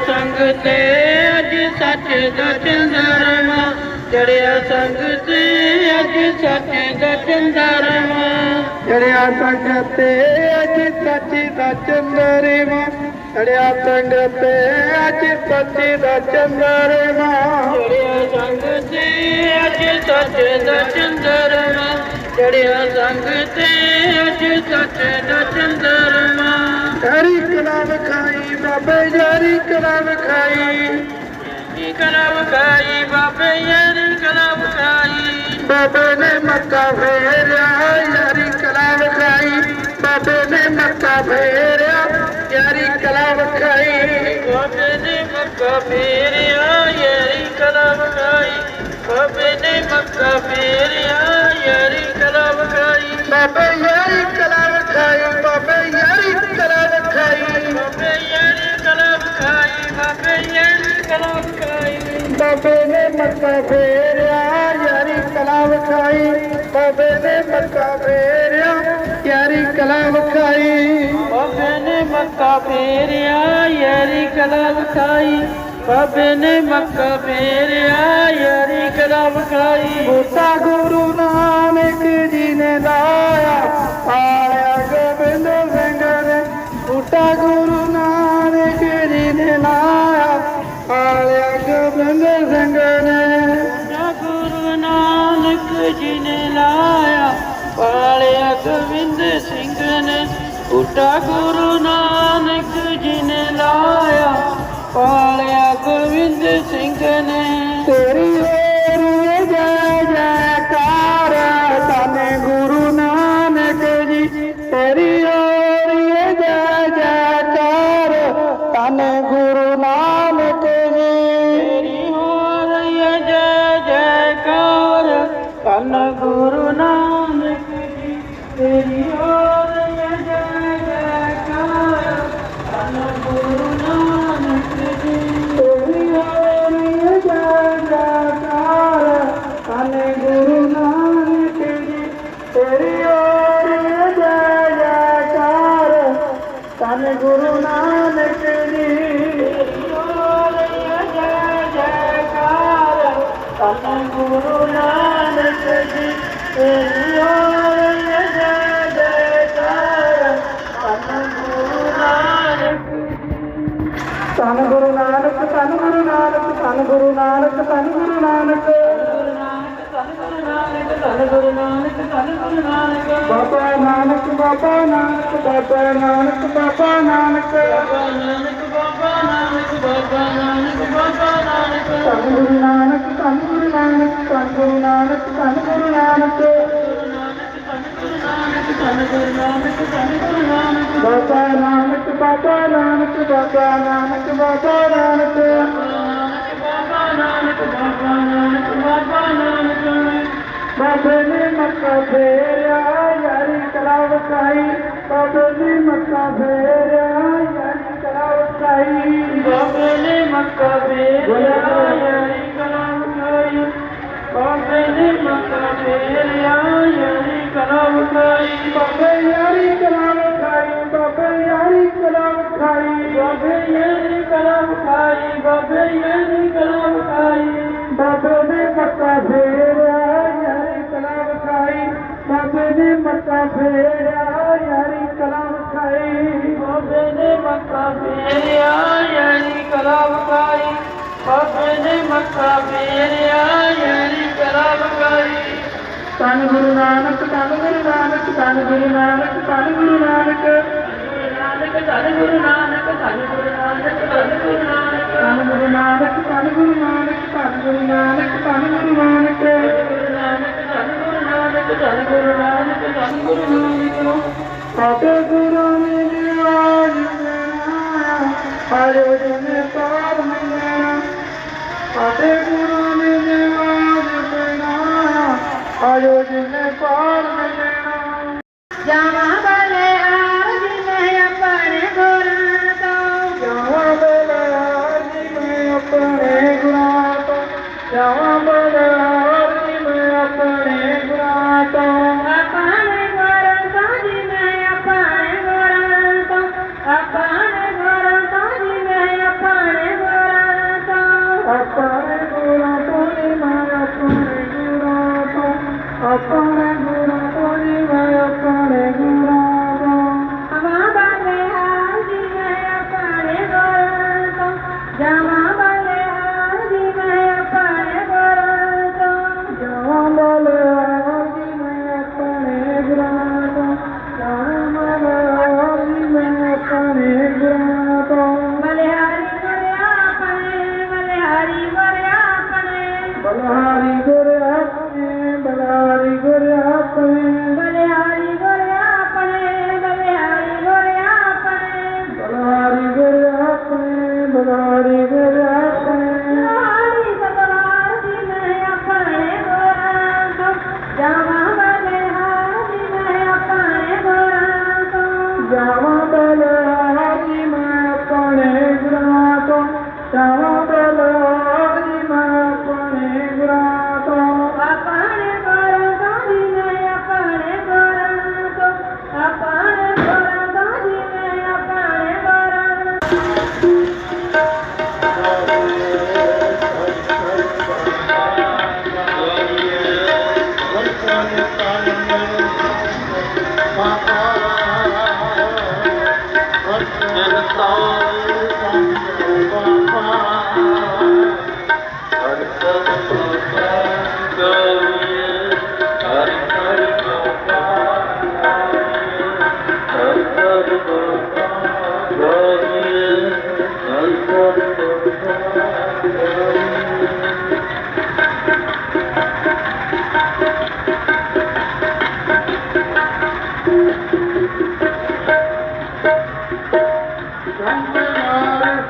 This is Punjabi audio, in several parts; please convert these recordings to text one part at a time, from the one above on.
ਸੰਗ ਤੇ ਅੱਜ ਸੱਚ ਦਾ ਚੰਦਰਮਾ ਚੜਿਆ ਸੰਗ ਤੇ ਅੱਜ ਸੱਚ ਦਾ ਚੰਦਰਮਾ ਚੜਿਆ ਸੰਗ ਤੇ ਅੱਜ ਸੱਚ ਦਾ ਚੰਦਰਮਾ ਚੜਿਆ ਸੰਗ ਤੇ ਅੱਜ ਸੱਚ ਦਾ ਚੰਦਰਮਾ ਚੜਿਆ ਸੰਗ ਤੇ ਅੱਜ ਸੱਚ ਦਾ ਚੰਦਰਮਾ ਚੜਿਆ ਸੰਗ ਤੇ ਅੱਜ ਸੱਚ ਦਾ ਚੰਦਰਮਾ ਯਾਰੀ ਕਲਾ ਵਿਖਾਈ ਬਾਬੇ ਯਾਰੀ ਕਲਾ ਵਿਖਾਈ। ਕੀ ਕਲਾ ਵਿਖਾਈ ਬਾਬੇ ਯਾਰ ਕਲਾ ਵਿਖਾਈ। ਬਾਬੇ ਨੇ ਮੱਕਾ ਫੇਰਿਆ ਯਾਰੀ ਕਲਾ ਵਿਖਾਈ। ਬਾਬੇ ਨੇ ਮੱਕਾ ਫੇਰਿਆ ਯਾਰੀ ਕਲਾ ਵਿਖਾਈ। ਬਾਬੇ ਨੇ ਮੱਕਾ ਫੇਰਿਆ ਯਾਰੀ ਕਲਾ ਵਿਖਾਈ। ਬਾਬੇ ਨੇ ਮੱਕਾ ਫੇਰਿਆ ਯਾਰੀ ਕਲਾ ਵਿਖਾਈ। ਬਾਬੇ ਯਾਰੀ ਕਲਾ ਵਿਖਾਈ ਬਾਬੇ ਯਾਰੀ ਕਲਾ ਵਿਖਾਈ ਬਾਬੇ ਯਾਰੀ ਕਲਾ ਵਿਖਾਈ ਬਾਬੇ ਯਾਰੀ ਕਲਾ ਵਿਖਾਈ ਬਾਬੇ ਨੇ ਮੱਕਾ ਫੇਰਿਆ ਯਾਰੀ ਕਲਾ ਵਿਖਾਈ। ਬਾਬੇ ਨੇ ਮੱਕਾ ਫੇਰਿਆ ਯਾਰੀ ਕਲਾ ਵਿਖਾਈ। ਬਾਬੇ ਨੇ ਮੱਕਾ ਫੇਰਿਆ ਯਾਰੀ ਕਲਾ ਵਿਖਾਈ। ਬਾਬੇ ਨੇ ਮੱਕਾ ਫੇਰਿਆ ਯਾਰੀ ਕਲਾ ਵਿਖਾਈ। ਬੂਟਾ ਗੁਰੂ ਨਾਨਕ ਜੀ ਨੇ ਲਾਇਆ ਬੂਟਾ ਗੁਰੂ ਨਾਨਕ ਜੀ ਨੇ ਲਾਇਆ ਆਇਆ ਗੋਬਿੰਦ ਸਿੰਘ ਨੇ ਨਾ ਗੁਰੂ ਨਾਨਕ ਜੀ ਨੇ ਲਾਇਆ। ਪਾਲਿਆ ਗੋਬਿੰਦ ਸਿੰਘ ਨੇ ਉਟਾ ਗੁਰੂ ਨਾਨਕ ਜੀ ਨੇ ਲਾਇਆ। ਪਾਲਿਆ ਗੋਬਿੰਦ ਸਿੰਘ ਨੇ काला गुरु नानक जी तेरी ओर में जय जयकार काला गुरु नानक जी तेरी ओर में जय जयकार काले गुरु नानक जी तेरी ओर में जय जयकार काले गुरु नानक जी तेरी ओर में जय जयकार काला गुरु ਧੰਨ ਗੁਰੂ ਨਾਨਕ, ਧੰਨ ਗੁਰੂ ਨਾਨਕ, ਧੰਨ ਗੁਰੂ ਨਾਨਕ, ਧੰਨ ਗੁਰੂ ਨਾਨਕ ਗੁਰੂ ਨਾਨਕ, ਧੰਨ ਗੁਰੂ ਨਾਨਕ, ਧੰਨ ਗੁਰੂ ਨਾਨਕ ਬਾਬਾ ਨਾਨਕ ਬਾਬਾ ਨਾਨਕ ਬਾਬਾ ਨਾਨਕ ਬਾਬਾ ਨਾਨਕ। ਬਾਬਾ ਨਾਨਕ ਬਾਬਾ ਨਾਨਕ ਬਾਬਾ ਨਾਨਕ ਬਾਬਾ ਨਾਨਕ। ਧੰਨ ਗੁਰੂ ਨਾਨਕ ਨਾਨਕ ਧੰਨ ਗੁਰੂ ਨਾਨਕ ਧੰਨ ਗੁਰੂ ਨਾਨਕ ਬਾਬਾ ਨਾਨਕ ਬਾਬਾ ਨਾਨਕ ਬਾਬਾ ਨਾਨਕ ਬਾਬਾ ਨਾਨਕ ਬਾਬਾ ਨਾਨਕ ਬਾਬਾ ਨਾਨਕ ਬਾਬਾ ਨਾਨਕ ਬਾਬੇ ਨੇ ਮੱਕਾ ਫੇਰਿਆ ਯਾਰੀ ਕਲਾ ਵਸਾਈ ਬਾਬੇ ਨੇ ਮੱਕਾ ਫੇਰਿਆ ਯਾਰੀ ਕਲਾ ਵਸਾਈ ਬਾਬੇ ਨੇ ਮੱਕਾ ਫੇਰਿਆ ਕਲਾ ਖਾਈ ਬਾਬੇ ਨੇ ਮੱਕਾ ਫੇਰਿਆ ਯਾਰੀ ਕਲਾ ਧੰਨ ਗੁਰੂ ਨਾਨਕ ਧੰਨ ਗੁਰੂ ਨਾਨਕ ਧੰਨ ਗੁਰੂ ਨਾਨਕ ਧੰਨ ਗੁਰੂ ਨਾਨਕ ਨਾਨਕ ਧੰਨ ਗੁਰੂ ਨਾਨਕ ਧੰਨ ਗੁਰੂ ਨਾਨਕ ਧੰਨ ਗੁਰੂ ਨਾਨਕ ਧੰਨ ਗੁਰੂ ਨਾਨਕ ਧੰਨ ਗੁਰੂ ਨਾਨਕ ਧੰਨ ਗੁਰੂ ਨਾਨਕ ਧੰਨ ਗੁਰੂ ਨਾਨਕ ਗੁਰੂ ਨਾਨਕ ਧੰਨ ਗੁਰੂ ਨਾਨਕ ਧੰਨ ਗੁਰੂ ਨਾਨਕ ਧੰਨ ਗੁਰੂ ਨਾਨਕ ਸਾਡੇ ਗੁਰੂ ਨੇ ਨਿਵਾਜ ਹਰਿ ਜਨ Shambhala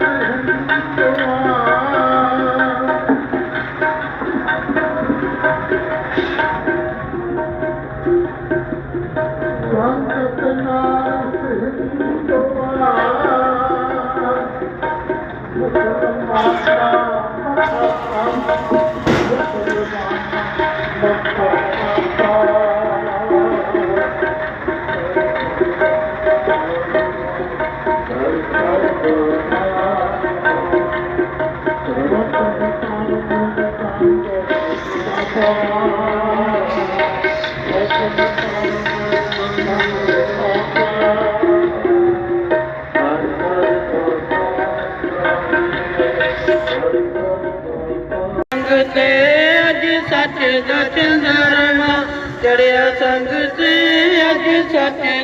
ਸੰਗ چندر چڙهيا سنگت تي اڄ سچي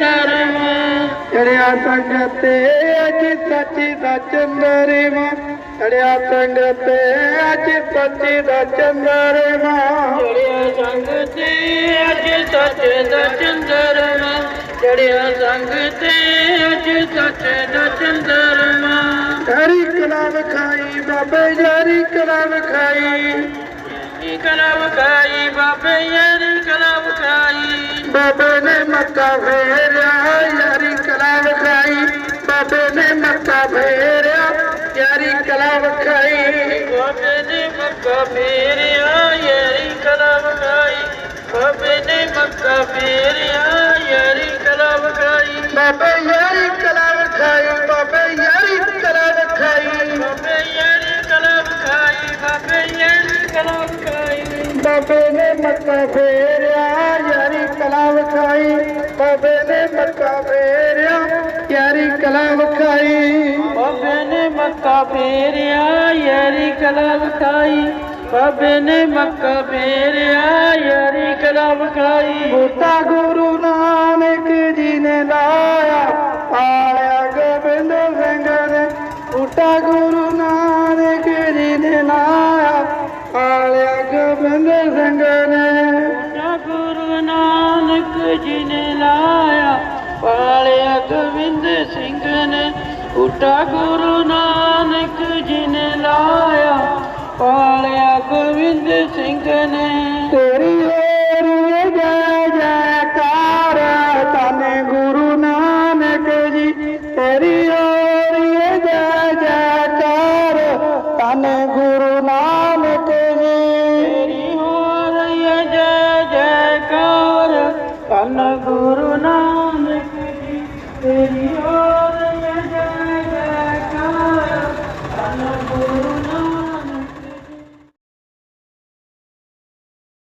در مان چڙهيا سنگت تي اڄ سچي بچندي وڏيا سنگ تي اڄ سچي بچندو ڪهڙي دا چڙهيا سنگت تي اڄ سچي دندر مان هري ڪلام کائي بابا ڪلام کائي ਕਲਾ ਵਿਖਾਈ ਬਾਬੇ ਯਾਰੀ ਕਲਾ ਵਖਾਈ ਬਾਬੇ ਨੇ ਮੱਕਾ ਫੇਰਿਆ ਯਾਰੀ ਕਲਾ ਵਿਖਾਈ ਬਾਬੇ ਨੇ ਮੱਕਾ ਫੇਰਿਆ ਯਾਰੀ ਕਲਾ ਵਿਖਾਈ ਬਾਬੇ ਨੇ ਮੱਕਾ ਫੇਰਿਆ ਯਾਰੀ ਕਲਾ ਵਖਾਈ ਬਾਬੇ ਨੇ ਮੱਕਾ ਫੇਰਿਆ ਯਾਰੀ ਕਲਾ ਵਖਾਈ ਬਾਬੇ ਯਾਰੀ ਕਲਾ ਵਿਖਾਈ ਬਾਬੇ ਮੱਕਾ ਫੇਰਿਆ ਯਾਰੀ ਕਲਾ ਵਿਖਾਈ ਬਾਬੇ ਨੇ ਮੱਕਾ ਫੇਰਿਆ ਯਾਰੀ ਕਲਾ ਵਿਖਾਈ। ਬਾਬੇ ਨੇ ਮੱਕਾ ਫੇਰਿਆ ਯਾਰੀ ਕਲਾ ਵਖਾਈ। ਬਾਬੇ ਨੇ ਮੱਕਾ ਫੇਰਿਆ ਯਾਰੀ ਕਲਾ ਵਖਾਈ। ਬੂਟਾ ਗੁਰੂ ਨਾਨਕ ਜੀ ਨੇ ਲਾਇਆ ਆਲਿਆ ਗੋਬਿੰਦ ਸਿੰਘ ਨੇ। ਬੂਟਾ ਨੇ ਗੁਰੂ ਨਾਨਕ ਜੀ ਨੇ ਲਾਇਆ ਪਾਲਿਆ ਗੋਬਿੰਦ ਸਿੰਘ